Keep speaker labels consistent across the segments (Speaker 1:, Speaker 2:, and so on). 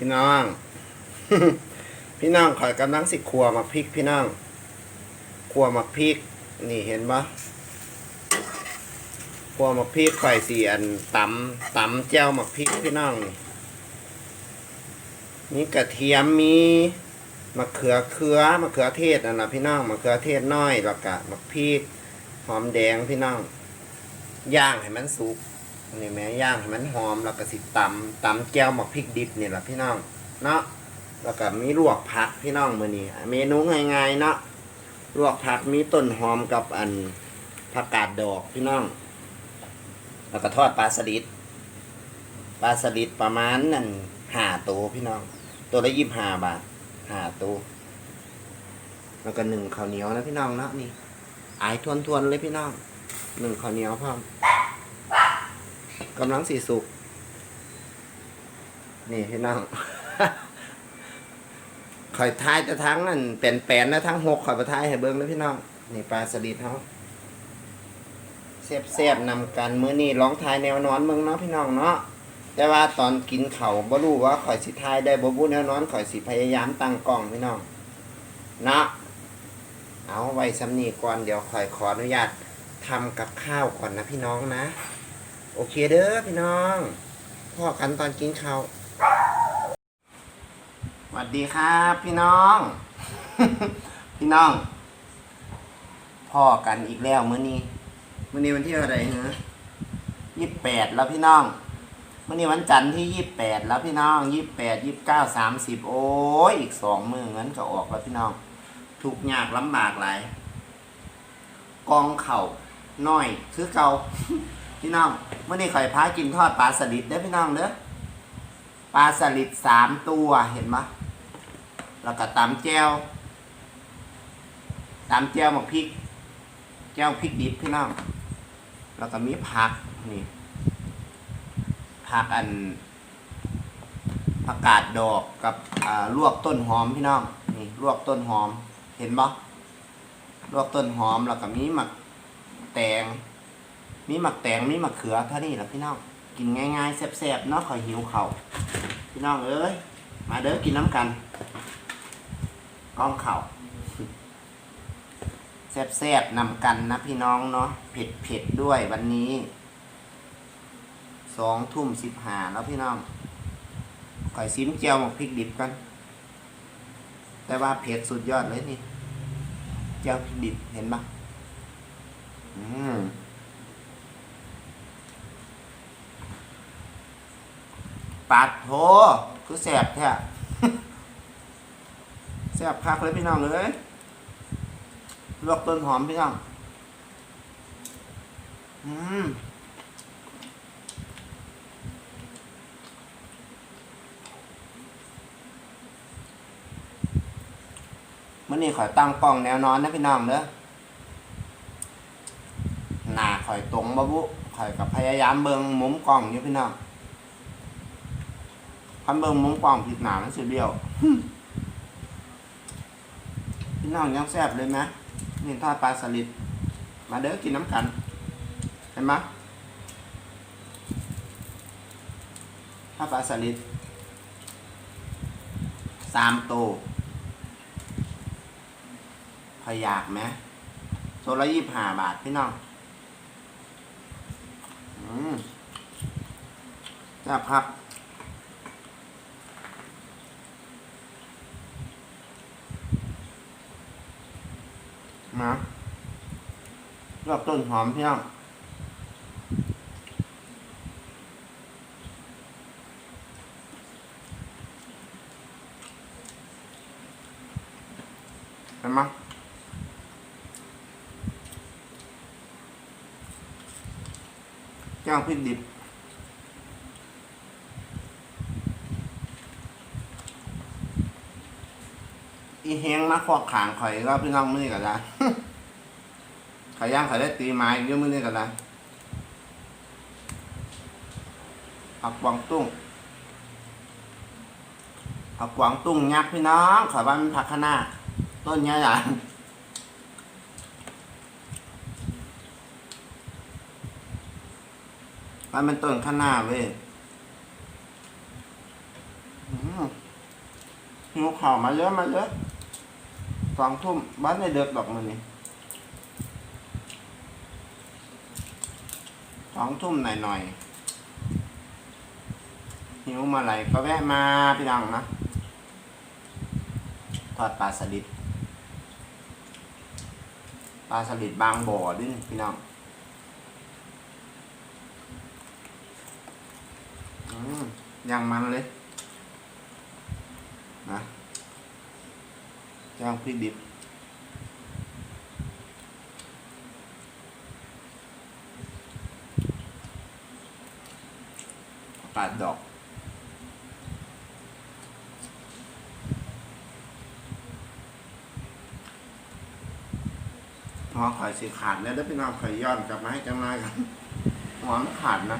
Speaker 1: พี่น้อง พี่น้องข่อยกำลังสิครัวมักพริกพี่น้องครัวมักพริก นี่เห็นปะครัวมักพริกข่อยสี่อันตำตำแจ่วมักพริกพี่น้องนี่มีกระเทียมมีมะเขือเขือมะเขือเทศนั่นะพี่น้องมะเขือเทศน้อยแล้วก็มักพริกหอมแดงพี่น้องย่างให้มันสุก นี่แม่ย่างให้มันหอมแล้วก็สิตำตำแก้วหมักพริกดิบนี่แหละพี่น้องเนาะแล้วก็มีลวกผักพี่น้องมื้อนี้เมนูง่ายๆเนาะลวกผักมีต้นหอมกับอันผักกาดดอกพี่น้อง แล้วก็ทอดปลาสลิดปลาสลิดประมาณนั่นห้าตัวพี่น้อง ตัวละยี่สิบห้าบาทห้าตัวแล้วก็หนึ่งข้าวเหนียวนะพี่น้องเนาะนี่อายทวนๆเลยพี่น้องหนึ่งข้าวเหนียวพร้อม กำลังสีสุก นี่พี่น้องข่อยทายจะทั้งนั่นแปลนๆนะทั้งหกข่อยประทายให้เบิ้งนะพี่น้อง นี่ปลาสลิดเขาแซ่บๆนำกันมื้อนี้ร้องทายแนวนอนเมืองเนาะพี่น้องเนาะแต่ว่าตอนกินเขาบ่รู้ว่าข่อยสิทายได้บ่บูแนวนอนข่อยสิพยายามตั้งกล้องพี่น้องเนาะเอาไว้สำนีก่อนเดี๋ยวข่อยขออนุญาตทำกับข้าวก่อนนะพี่น้องนะ โอเคเด้อพี่น้องพ่อกันตอนกินข้าวสวัสดีครับพี่น้อง พี่น้องพ่อกันอีกแล้วมื้อนี้มื้อนี้วันที่อะไรฮะยี่สิบแปดแล้วพี่น้องมื้อนี้วันจันทร์ที่ยี่สิบแปดแล้วพี่น้องยี่สิบแปดยี่สิบเก้าสามสิบโอ้ยอีกสองมือเงินก็ออกแล้วพี่น้อง ทุกยากลำบากหลายกองเข่าน้อยคือเก่า พี่น้องเมื่อนี้ข่อยพากินทอดปลาสลิดเด้อพี่น้องเด้อปลาสลิดสามตัวเห็นปะแล้วก็ตำแจวตำแจวหมกพริก แจวพริกดิบพี่น้องแล้วก็มีผักนี่ผักอันผักกาดดอกกับลวกต้นหอมพี่น้องนี่ลวกต้นหอมเห็นปะลวกต้นหอมแล้วก็มีหมักแตง มีหมักแตงมีหมักเขือเท่านี้แหละพี่น้องกินง่ายๆแซ่บๆเนาะคอยหิวเขาวพี่น้องเอ้ยมาเด้อกินน้ำกันก้องเข่าแซ่บๆนำกันนะพี่น้องเนาะเผ็ดๆด้วยวันนี้สองทุ่มสิบห้าแล้วพี่น้องคอยซิมเจียวหมกพริกดิบกัน แต่ว่าเผ็ดสุดยอดเลยนี่ เจ้าพริกดิบเห็นปะอืม ปัดโถคือแสบแท้แสบคักเลยพี่น้องเลยลวกต้นหอมพี่น้อง อืมมื่อนี้ข่อยตั้งกล้องแนวนอนนะพี่น้องเด้อหน้าข่อยตรงบ่บุข่อยกับพยายามเบิงมุมกล้องอยู่พี่น้อง คันเบิ่งมุมกล้องผิดหนามันสิเบี้ยวพี่น้องยังแซ่บเลยไหมนี่ทอดปลาสลิด มาเด้อกินน้ำกัน เห็นไหมทอดปลาสลิดสามตัวพยากไหมโซละยี่ห้าบาทพี่น้องอืมจับครับ นะรอบต้นหอมพี่น้องเห็นไหมแก้วพริกดิบ อีเฮงมาขอกขางข่อยก็พี่น้องมือกันละขย่างข่อยได้ตีไม้เยอะมือนี่กันละผักกวางตุ้งผักกวางตุ้งยักษ์พี่น้องข่อยว่ามันผักคะน้าต้นใหญ่ใหญ่มันเป็นต้นคะน้าเว้ยอืมหิวข่าวมาเยอะมาเยอะ สองทุ่มบ้านในเดือกดอกมันนี่สองทุ่มหน่อยหน่อยหิวมาไหลก็แวะมาพี่ดังนะทอดปลาสลิดปลาสลิดบางบ่อด้วยนี่พี่น้องอืมยังมันเลยนะ ย่างพริกดิบปาดดอกหัวข่อยสีขาดแล้วแล้วพี่น้องข่อยย้อนกลับมาให้จังไรกันหัวมันขาดนะ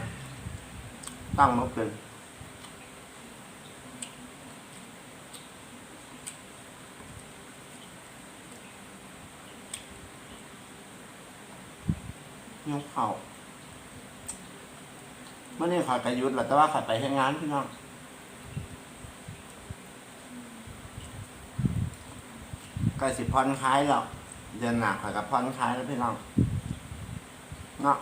Speaker 1: ตั้งมาเป็น ยกเข่าเมื่อนี้ขอยไปหยุดแหละแต่ว่าขอยไปให้งานพี่น้องกล้สิพรคล้ายแล้วเดือนหน้าขอยกับพรคล้ายแล้วพี่น้องเนาะ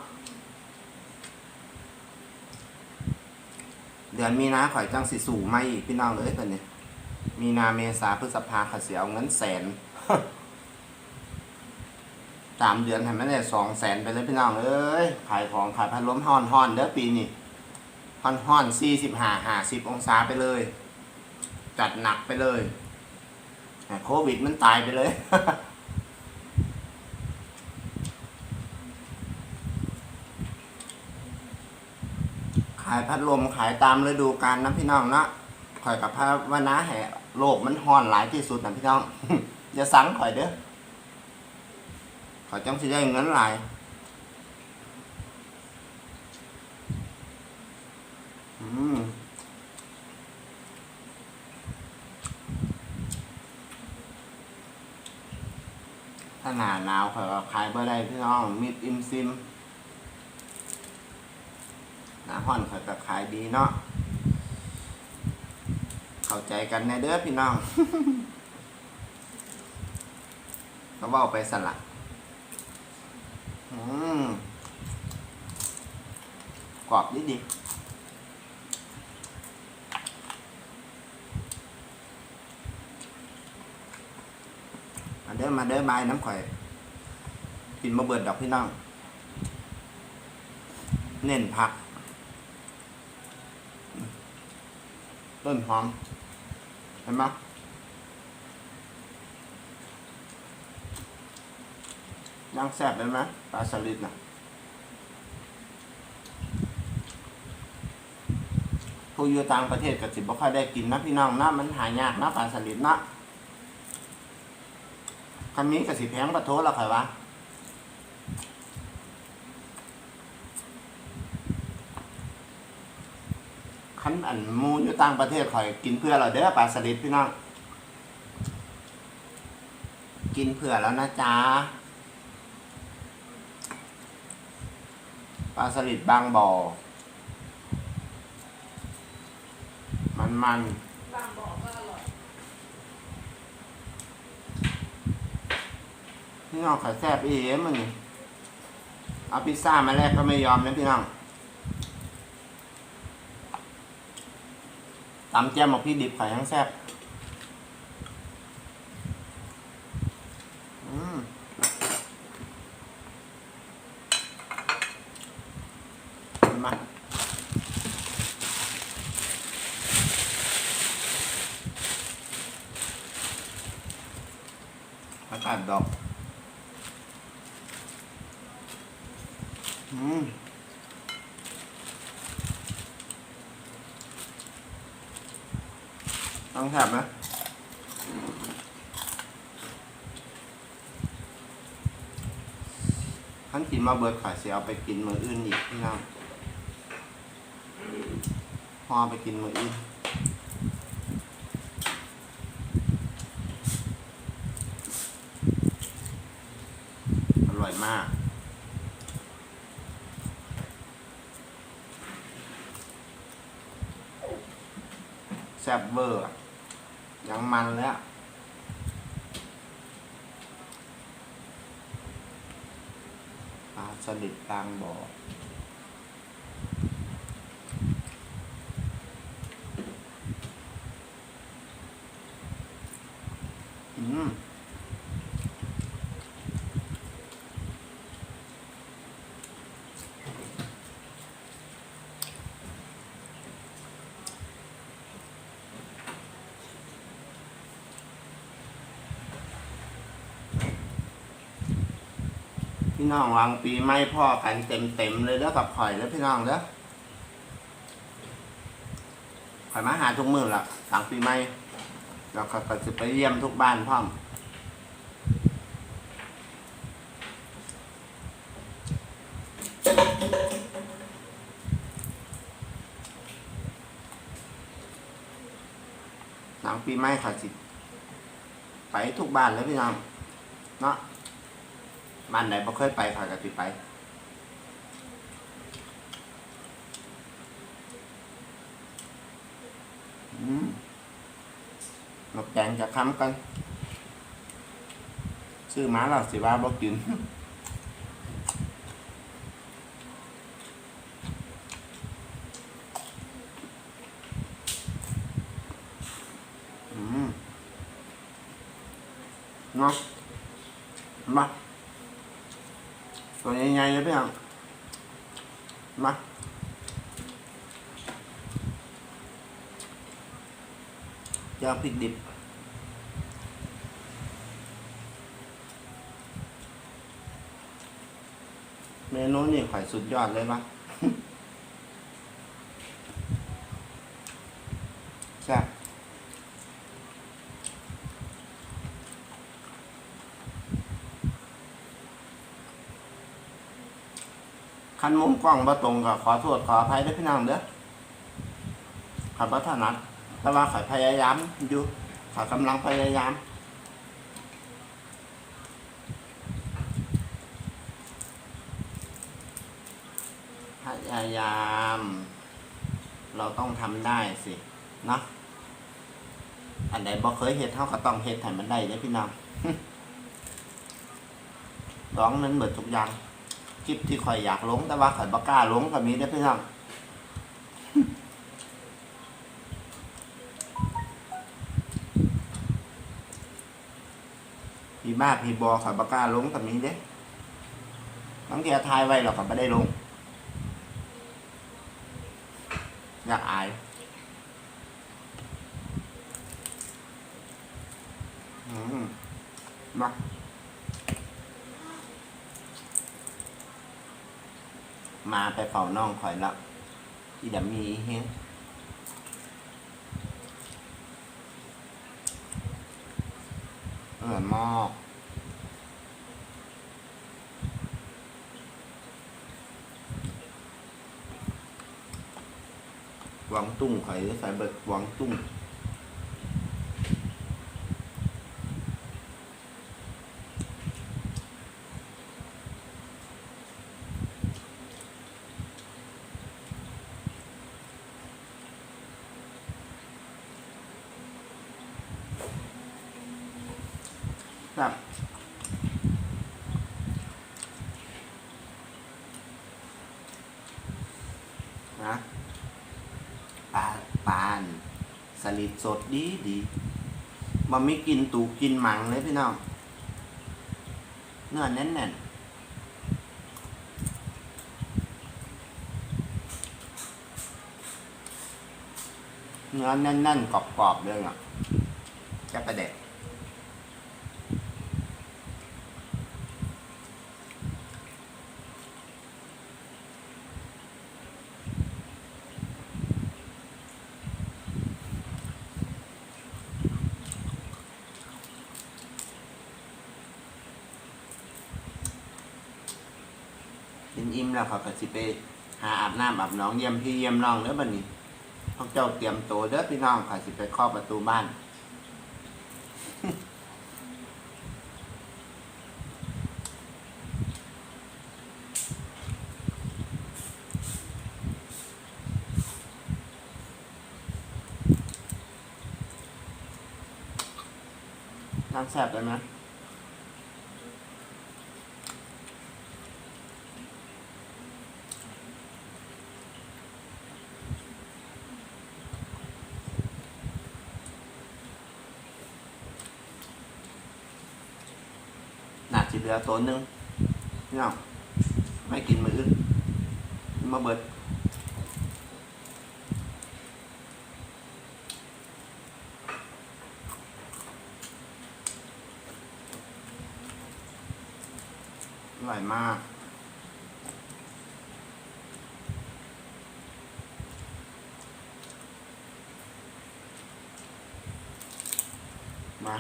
Speaker 1: เดือนมีนาข่อยจังสิสู่ไม่อีกพี่น้องเลยตอนนี้ มีนาเมษาพฤษภาข่อยเสียเอาเงินแสน สามเดือนทำไม่ได้สองแสนไปเลยพี่น้องเอ้ยขายของขายพัดลมฮอนฮอนเด้อปีนี้ฮอนฮอนสี่สิบห้าห้าสิบองศาไปเลย จัดหนักไปเลยโควิดมันตายไปเลยขายพัดลมขายตามฤดูกาลนะพี่น้องนะข่อยกับพระวนาแห่โลกมันฮอนหลายที่สุดนะพี่น้องอย่าสังข่อยเด้อ เขาจังสิได้เงินหลายอืมถ้าหนาหนาวเขาก็ขายบ่ได้พี่น้องมิดอิมซิมหนาห้อนเขาก็ขายดีเนาะเข้าใจกันแน่เด้อพี่น้องก็เว่าไปสลัก อืมกรอบนิดดีมาเด้อมาเด้อบายน้ำข่อยกินมาเบิดดอกพี่น้อง เน้นผัก ต้นหอม เห็นไหม ย่างแซ่บเลยไหมปลาสลิดนะผู้อยู่ต่างประเทศก็สิบ่ค่อยได้กินนะพี่น้องนะมันหายากนะปลาสลิดนะคำนี้ก็สิแพงประโทษละค่อยวะคันอันมูอยู่ต่างประเทศข่อยกินเพื่อเราเด้อปลาสลิดพี่น้อง กินเผื่อแล้วนะจ๊ะ ปลาสลิดบางบ่อ มันมัน
Speaker 2: บางบ่อก็อร่อย
Speaker 1: พี่น้องขาแซ่บอีเอ็มมันนี่เอาพิซซ่ามาแรกก็ไม่ยอมนะพี่น้องตำแจ่มบอกพี่ดิบไขายทั้งแซ่บอืมมาอากาศดอก อืมต้องแถบนะ ท่านกินมาเบิดขายเสียเอาไปกินมืออื่นอีกพี่น้องพอไปกินมืออื่น อร่อยมาก ส ซ่บเวอร์อะยังมันแล้ว ปลา สลิดกลางบ่ออืม พี่น้องวางปีไม่พ่อกันเต็มเต็มๆเลยแล้วกับข่อยแล้วพี่น้องเด้อข่อยมาหาทุกมือละหลังปีใหม่แล้วก็จะไปเยี่ยมทุกบ้านพร้อมหลังปีใหม่ข่อยสิไปทุกบ้านเลยพี่น้องเนาะ บ้านไหนบ่เคยไปข่อยก็สิไปอืมกแดงจะค้ำกัน ซื้อมาแล้วสิว่าบ่กินอืมเนาะมา ตัวใหญ่ๆเลยพี่น้องมาย่างพริกดิบเมนูนี่ข่อยสุดยอดเลยปะ แซ่บ คันมุมกล้องบ่ตรงก็ขอโทษขออภัยด้วยพี่น้องเด้อขับรถถนัดแต่ว่าข่อยพยายามอยู่ข่อยกำลังพยายามพยายาม เราต้องทำได้สิเนาะอันใดบ่เคยเฮ็ดเท่าก็ต้องเฮ็ดให้มันได้เด้อพี่น้องร้องนั้นเหมือนทุกอย่าง คลิปที่ข่อยอยากลงแต่ว่าข่อยบ่กล้าลงก็มีได้เพี่น้องพี่บ้าพี่บอข่อยบ่กล้าลงก็มีเด้บางทีทายไว้เราก็ไม่ได้ลง อยากอายอืมมามา ไปเฝ้าน้องข่อยละที่ดมีเฮงเออหมอกวังตุ้งข่อยใส่เบิดวังตุ้ง ครับนะปลาปานสลิ ดีดีมันไม่กินตูกินหมังเลยพี่น้องเนื้อแน่นแน่นเนื้อแน่นแน่นๆกรอบกรอบๆเลยอะแค่ประเด็ด แล้วเขาก็สิไปหาอาบน้ำอาบน้องเยี่ยมพี่เยี่ยมน้องเด้อบัดนี้พวกเจ้าเตรียมตัวเด้อพี่น้องเขาสิไปเคอะประตูบ้านน้ำแสบเลยไหม น่าจะเหลือตัวหนึงนี่เอาไม่กินมือมาเบิดอร่อยมาก มา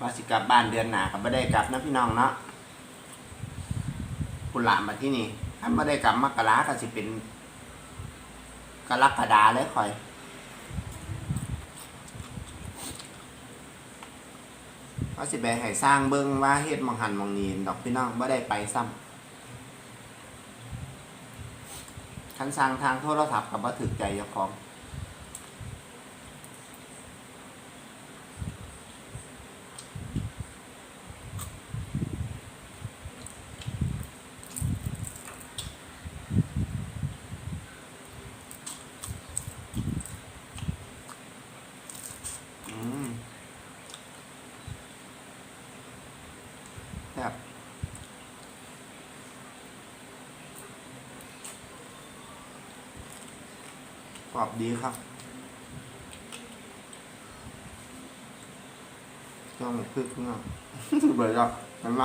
Speaker 1: ว่าสิกลับบ้านเดือนหนากับไม่ได้กลับนะพี่น้องเนาะคุณหลานมาที่นี่ถ้าไม่ได้กลับมกราก็สิเป็นกรกฎาเลยคอยว่าสิไปให้สร้างเบิ้งว่าเฮ็ดมองหันมองนีนดอกพี่น้องไม่ได้ไปซ้ำคันสร้างทางโทรศัพท์กับว่าถึกใจเจ้าของ รอบดีครับจ้องคึกเนาเบื่อแล้วเห็นไหม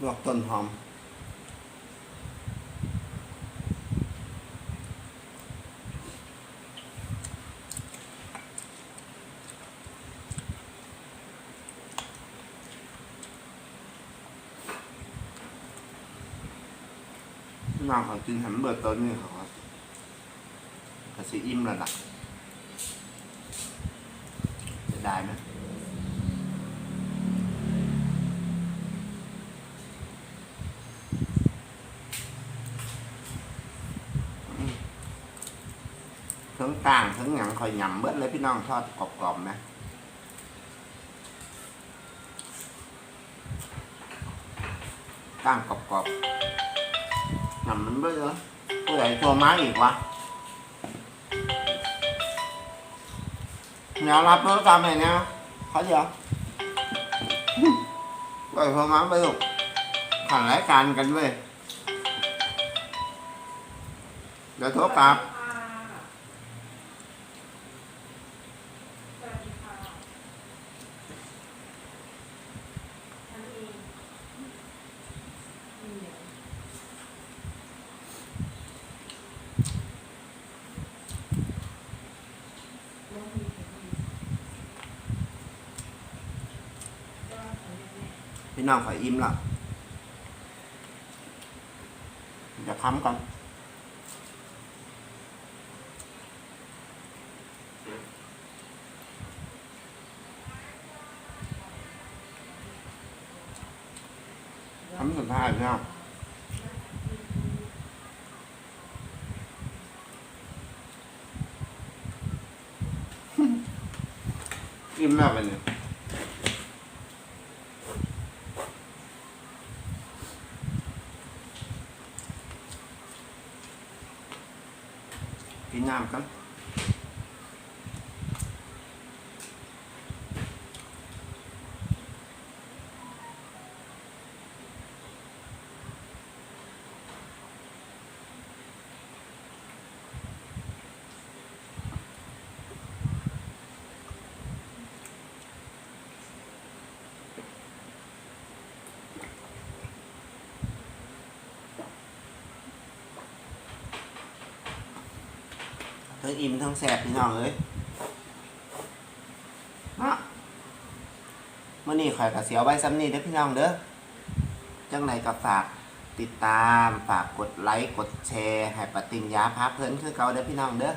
Speaker 1: ลวกต้นหอม น้องเขา กินแฮมเบอร์ตัวนี้เขาก็ก็สิอิ่มแล้วล่ะจะได้ไหมทั้งต่างทั้งหยังคอยยำเบิดเลยพี่น้องทอดกรอบๆนะต่างกรอบๆ ทำมันเบิดเลยผู้ใหญ่โทรมาอีกวะเนี่ยรับโทรศัพท์ให้นะเขาเดี๋ยวไปโทรมาไปลูกขันรายการกันเว้ยเดี๋ยวโทรกลับ
Speaker 2: สวัสดีค่ะทำเองอืมลองดูสิก็ทำยังไง
Speaker 1: พี่น้องขออิ่มละจะค้ำก่อนค้ำสุดท้ายพี่น้องอิ่มแล้วไปเนี่ย กินน้ำกั ทั้งอิ่มทั้งแสบพี่น้องเอ้ยมาเมื่อนี้ข่อยก็เสียวไว้ซ้ำนี่เด้อพี่น้องเด้อจังไหนก็ฝากติดตามฝากกดไลค์กดแชร์ให้ปฏิญญาพาเพลินคือเก่าเด้อพี่น้องเด้อ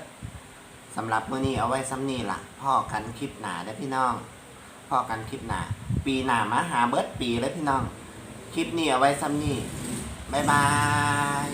Speaker 1: สำหรับเมื้อนี้เอาไว้ซ้ำนี่ล่ะพ่อกันคลิปหนาเด้อพี่น้องพ่อกันคลิปหนาปีหนามาหาเบิร์ดปีเลยพี่น้อง คลิปนี้เอาไว้ซ้ำนี่บ๊ายบาย